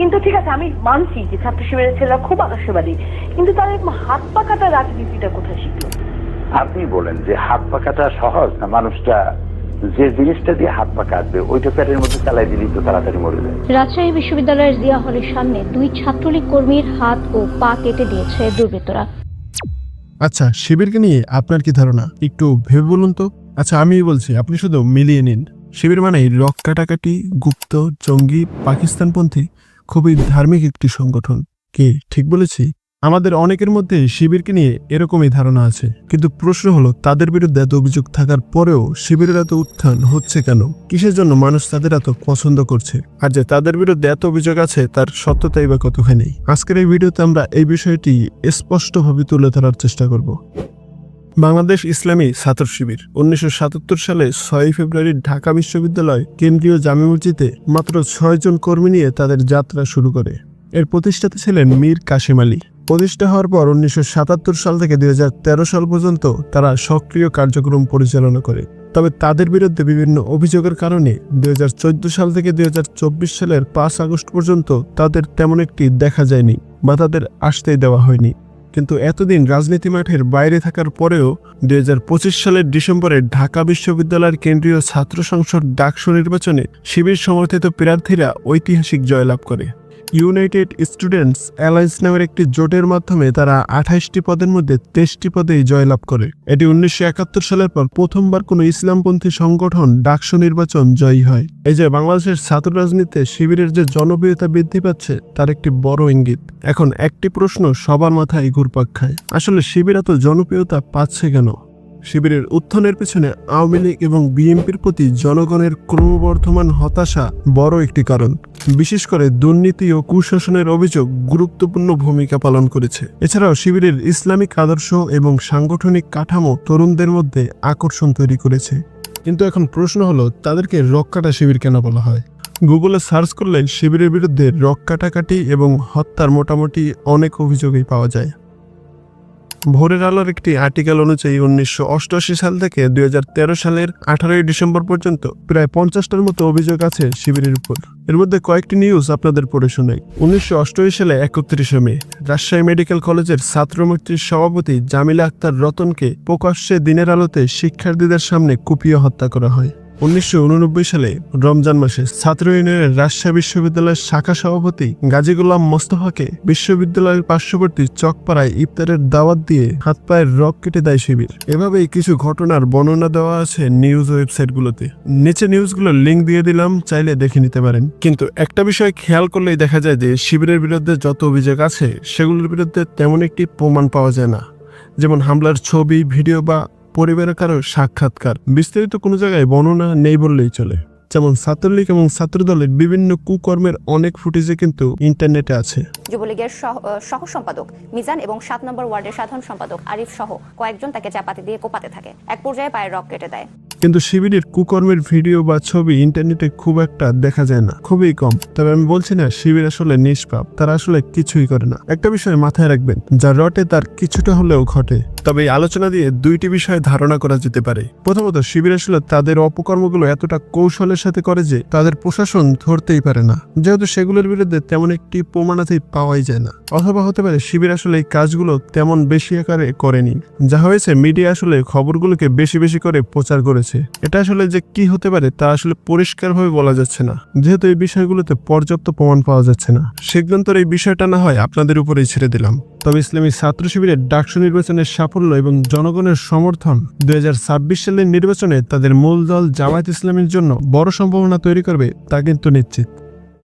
কিন্তু ঠিক আছে আমি মানছি যে ছাত্র শিবিরের ছেলেরা খুব আদর্শবাদী কিন্তু তারা এরকম হাত পাকাটা রাজনীতিটা কোথায় শিখলো? আপনি বলেন যে হাত পাকাটা সহজ না মানুষটা যে জিনিসটা দিয়ে হাত পা কাটবে ওইটা পেটের মধ্যে চালাই দিলেই তো তাড়াতাড়ি মরে যায়। রাজশাহী বিশ্ববিদ্যালয়ের জিয়া হলের সামনে দুই ছাত্রলীগ কর্মীর হাত ও পা কেটে দিয়েছে দুর্বৃত্তরা। আচ্ছা শিবিরকে নিয়ে আপনার কি ধারণা? একটু ভেবে বলুন তো। আচ্ছা আমি বলছি আপনি শুধু মিলিয়ে নিন। শিবির মানে রক কাটাকাটি গুপ্ত জঙ্গি পাকিস্তানপন্থী খুবই ধার্মিক একটি সংগঠন। কি, ঠিক বলেছি? আমাদের অনেকের মধ্যে শিবিরকে নিয়ে এরকমই ধারণা আছে। কিন্তু প্রশ্ন হলো, তাদের বিরুদ্ধে এত অভিযোগ থাকার পরেও শিবিরের এত উত্থান হচ্ছে কেন? কিসের জন্য মানুষ তাদের এত পছন্দ করছে? আর যে তাদের বিরুদ্ধে এত অভিযোগ আছে, তার সত্যতাই বা কতখানি? আজকের এই ভিডিওতে আমরা এই বিষয়টি স্পষ্টভাবে তুলে ধরার চেষ্টা করব। বাংলাদেশ ইসলামী ছাত্র শিবির। উনিশশো সাতাত্তর সালে ছয়ই ফেব্রুয়ারি ঢাকা বিশ্ববিদ্যালয় কেন্দ্রীয় জামে মসজিদে মাত্র ছয়জন কর্মী নিয়ে তাদের যাত্রা শুরু করে। এর প্রতিষ্ঠাতা ছিলেন মীর কাশিম আলী। প্রতিষ্ঠা হওয়ার পর উনিশশো সাতাত্তর সাল থেকে দুই হাজার তেরো সাল পর্যন্ত তারা সক্রিয় কার্যক্রম পরিচালনা করে। তবে তাদের বিরুদ্ধে বিভিন্ন অভিযোগের কারণে দুই হাজার চোদ্দ সাল থেকে দুই হাজার চব্বিশ সালের পাঁচ আগস্ট পর্যন্ত তাদের তেমন একটি দেখা যায়নি বা তাদের আসতেই দেওয়া হয়নি। কিন্তু এতদিন রাজনীতি মাঠের বাইরে থাকার পরেও দু হাজার পঁচিশ সালের ডিসেম্বরে ঢাকা বিশ্ববিদ্যালয়ের কেন্দ্রীয় ছাত্র সংসদ ডাকসু নির্বাচনে শিবির সমর্থিত প্রার্থীরা ঐতিহাসিক জয়লাভ করে। ইউনাইটেড স্টুডেন্টস অ্যালায়েন্স নামের একটি জোটের মাধ্যমে তারা আঠাইশটি পদের মধ্যে তেইশটি পদেই জয়লাভ করে। এটি উনিশশো একাত্তর সালের পর প্রথমবার কোনো ইসলামপন্থী সংগঠন ডাকসু নির্বাচন জয়ী হয়। এই যে বাংলাদেশের ছাত্র রাজনীতিতে শিবিরের যে জনপ্রিয়তা বৃদ্ধি পাচ্ছে, তার একটি বড় ইঙ্গিত। এখন একটি প্রশ্ন সবার মাথায় ঘুরপাক খায়। আসলে শিবির এত জনপ্রিয়তা পাচ্ছে কেন? শিবিরের উত্থানের পেছনে আওয়ামী লীগ এবং বিএনপির প্রতি জনগণের ক্রমবর্ধমান হতাশা বড় একটি কারণ। বিশেষ করে দুর্নীতি ও কুশাসনের অভিযোগ গুরুত্বপূর্ণ ভূমিকা পালন করেছে। এছাড়াও শিবিরের ইসলামিক আদর্শ এবং সাংগঠনিক কাঠামো তরুণদের মধ্যে আকর্ষণ তৈরি করেছে। কিন্তু এখন প্রশ্ন হলো তাদেরকে রক্ষাটা শিবির কেন বলা হয়? গুগলে সার্চ করলে শিবিরের বিরুদ্ধে রক কাটাকাটি এবং হত্যার মোটামুটি অনেক অভিযোগই পাওয়া যায়। ভোরের আলোর একটি আর্টিকেল অনুযায়ী উনিশশো অষ্টআশি সাল থেকে দুই হাজার তেরো সালের আঠারোই ডিসেম্বর পর্যন্ত প্রায় পঞ্চাশটার মতো অভিযোগ আছে শিবিরের উপর। এর মধ্যে কয়েকটি নিউজ আপনাদের পড়ে শোনাই। উনিশশো অষ্টআশি সালে একত্রিশে মে, রাজশাহী মেডিকেল কলেজের ছাত্রমৈত্রীর সভাপতি জামিলা আক্তার রতনকে প্রকাশ্যে দিনের আলোতে শিক্ষার্থীদের সামনে কুপিয়ে হত্যা করা হয়। উনিশশো উননব্বই সালে রমজান মাসে ছাত্র ইউনিয়নের রাজশাহী বিশ্ববিদ্যালয়ের শাখা সভাপতি গাজী গোলাম মোস্তফাকে বিশ্ববিদ্যালয়ের পার্শ্ববর্তী চকপাড়ায় ইফতারের দাওয়াত দিয়ে হাত পায়ের রক কেটে দেয় শিবির। এভাবেই কিছু ঘটনার বর্ণনা দেওয়া আছে নিউজ ওয়েবসাইটগুলোতে। নিচে নিউজগুলোর লিঙ্ক দিয়ে দিলাম, চাইলে দেখে নিতে পারেন। কিন্তু একটা বিষয় খেয়াল করলেই দেখা যায় যে শিবিরের বিরুদ্ধে যত অভিযোগ আছে, সেগুলোর বিরুদ্ধে তেমন একটি প্রমাণ পাওয়া যায় না। যেমন হামলার ছবি, ভিডিও বা পরিবারের কারও সাক্ষাৎকার। বিস্তারিত কোনো জায়গায় বর্ণনা নেই বললেই চলে। যেমন ছাত্রলীগ এবং ছাত্রদলের বিভিন্ন কুকর্মের অনেক ফুটেজে কিন্তু ইন্টারনেটে আছে। যুবলীগের সহ- সম্পাদক মিজান এবং সাত নম্বর ওয়ার্ডের সাধারণ সম্পাদক আরিফ সহ কয়েকজন তাকে চাপাতি দিয়ে কোপাতে থাকে। এক পর্যায়ে পায়ের রক কেটে দেয়। কিন্তু শিবিরের কুকর্মের ভিডিও বা ছবি ইন্টারনেটে খুব একটা দেখা যায় না। খুবই কম। তবে আমি বলছি না শিবির আসলে নিষ্পাপ। তারা আসলে কিছুই করে না। একটা বিষয় মাথায় রাখবেন যা রটে তার কিছুটা হলেও ঘটে। তবে এই আলোচনা দিয়ে দুইটি বিষয়ে ধারণা করা যেতে পারে। প্রথমত, শিবির আসলে তাদের অপকর্মগুলো এতটা কৌশলের সাথে করে যে তাদের প্রশাসন ধরতেই পারে না। যেহেতু সেগুলোর বিরুদ্ধে তেমন একটি প্রমাণাতি পাওয়াই যায় না। অথবা হতে পারে, শিবির আসলে এই কাজগুলো তেমন বেশি আকারে করেনি। যা হয়েছে, মিডিয়া আসলে খবরগুলোকে বেশি বেশি করে প্রচার করেছে। এটা আসলে যে কি হতে পারে, তা আসলে পরিষ্কারভাবে বলা যাচ্ছে না। যেহেতু এই বিষয়গুলোতে পর্যাপ্ত প্রমাণ পাওয়া যাচ্ছে না। সিদ্ধান্তর এই বিষয়টা না হয় আপনাদের উপরেই ছেড়ে দিলাম। তবে ইসলামী ছাত্র শিবিরের ডাকসু নির্বাচনের সাফল্য এবং জনগণের সমর্থন। দু হাজার ছাব্বিশ সালের নির্বাচনে তাদের মূল দল জামায়াত ইসলামের জন্য বড় সম্ভাবনা তৈরি করবে তা কিন্তু নিশ্চিত।